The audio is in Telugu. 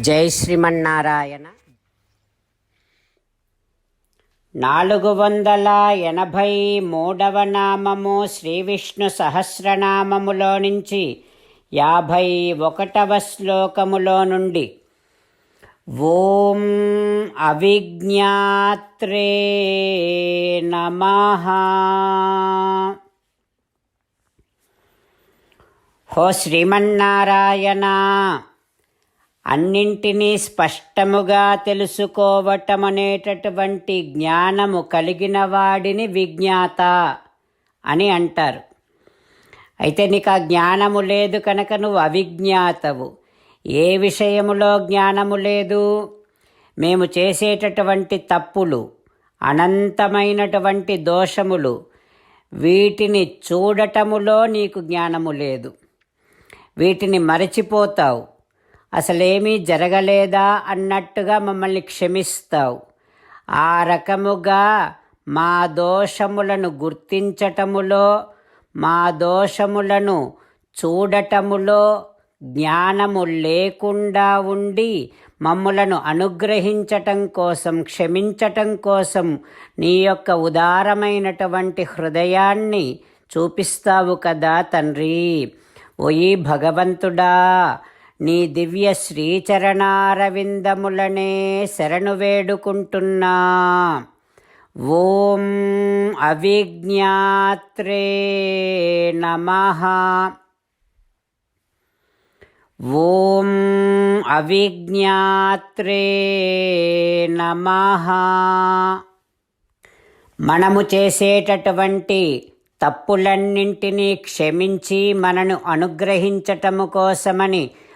జై శ్రీమన్నారాయణ. నాలుగు వందల ఎనభై మూడవ నామము శ్రీ విష్ణు సహస్రనామములో నుంచి యాభై ఒకటవ శ్లోకములో నుండి. ఓం అవిజ్ఞాత్రే నమ. హో శ్రీమన్నారాయణ. అన్నింటినీ స్పష్టముగా తెలుసుకోవటం అనేటటువంటి జ్ఞానము కలిగిన వాడిని విజ్ఞాత అని అంటారు. అయితే నీకు ఆ జ్ఞానము లేదు కనుక నువ్వు అవిజ్ఞాతవు. ఏ విషయములో జ్ఞానము లేదు? మేము చేసేటటువంటి తప్పులు అనంతమైనటువంటి దోషములు వీటిని చూడటములో నీకు జ్ఞానము లేదు. వీటిని మరచిపోతావు. అసలేమీ జరగలేదా అన్నట్టుగా మమ్మల్ని క్షమిస్తావు. ఆ రకముగా మా దోషములను గుర్తించటములో మా దోషములను చూడటములో జ్ఞానము లేకుండా ఉండి మమ్ములను అనుగ్రహించటం కోసం క్షమించటం కోసం నీ యొక్క ఉదారమైనటువంటి హృదయాన్ని చూపిస్తావు కదా తండ్రి. ఓయి భగవంతుడా నీ దివ్య శ్రీచరణారవిందములనే శరణు వేడుకుంటున్నా. ఓం అవిజ్ఞాత్రే నమ. ఓం అవిజ్ఞాత్రే నమ. మనము చేసేటటువంటి తప్పులన్నింటినీ క్షమించి మనను అనుగ్రహించటము కోసమని